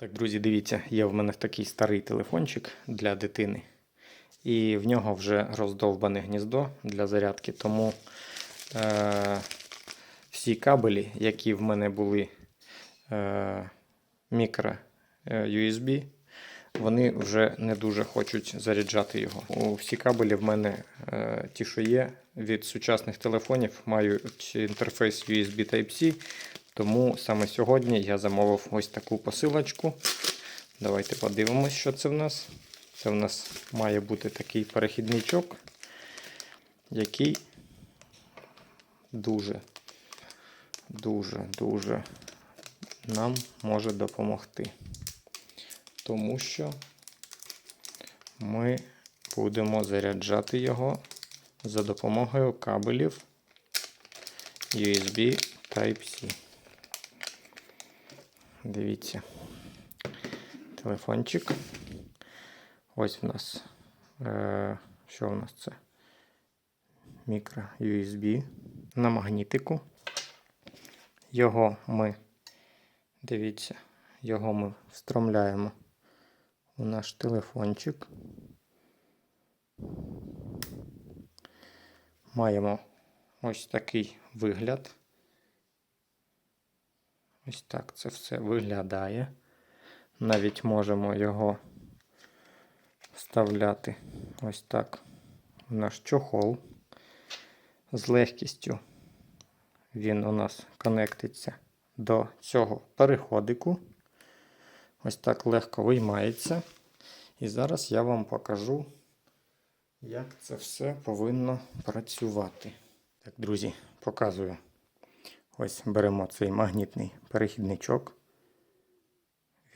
Так, друзі, дивіться, є в мене такий старий телефончик для дитини. І в нього вже роздовбане гніздо для зарядки. Тому е, всі кабелі, які в мене були е, мікро е, USB, вони вже не дуже хочуть заряджати його. Всі кабелі в мене е, ті, що є від сучасних телефонів, мають інтерфейс USB Type-C. Тому саме сьогодні я замовив ось таку посилочку. Давайте подивимось, що це в нас. Це в нас має бути такий перехідничок, який дуже, дуже, дуже нам може допомогти. Тому що ми будемо заряджати його за допомогою кабелів USB Type-C. Дивіться. Телефончик. Ось в нас. Е, що в нас це? Мікро USB на магнітику. Його ми, дивіться, його ми встромляємо у наш телефончик. Маємо ось такий вигляд. Ось так це все виглядає. Навіть можемо його вставляти ось так в наш чохол. З легкістю він у нас конектиться до цього переходику. Ось так легко виймається. І зараз я вам покажу, як це все повинно працювати. Так, друзі, показую. Ось беремо цей магнітний перехідничок.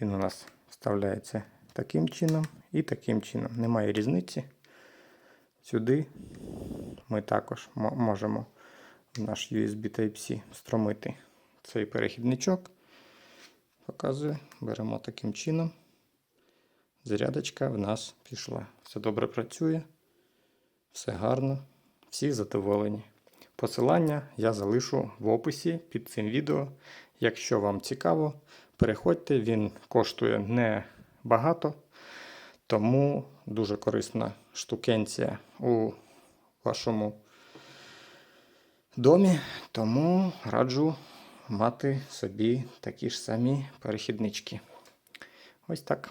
Він у нас вставляється таким чином і таким чином. Немає різниці. Сюди ми також можемо в наш USB Type-C встромити цей перехідничок. Показую, беремо таким чином. Зарядочка в нас пішла. Все добре працює, все гарно, всі задоволені. Посилання я залишу в описі під цим відео. Якщо вам цікаво, переходьте, він коштує не багато, тому дуже корисна штукенція у вашому домі. Тому раджу мати собі такі ж самі перехіднички. Ось так.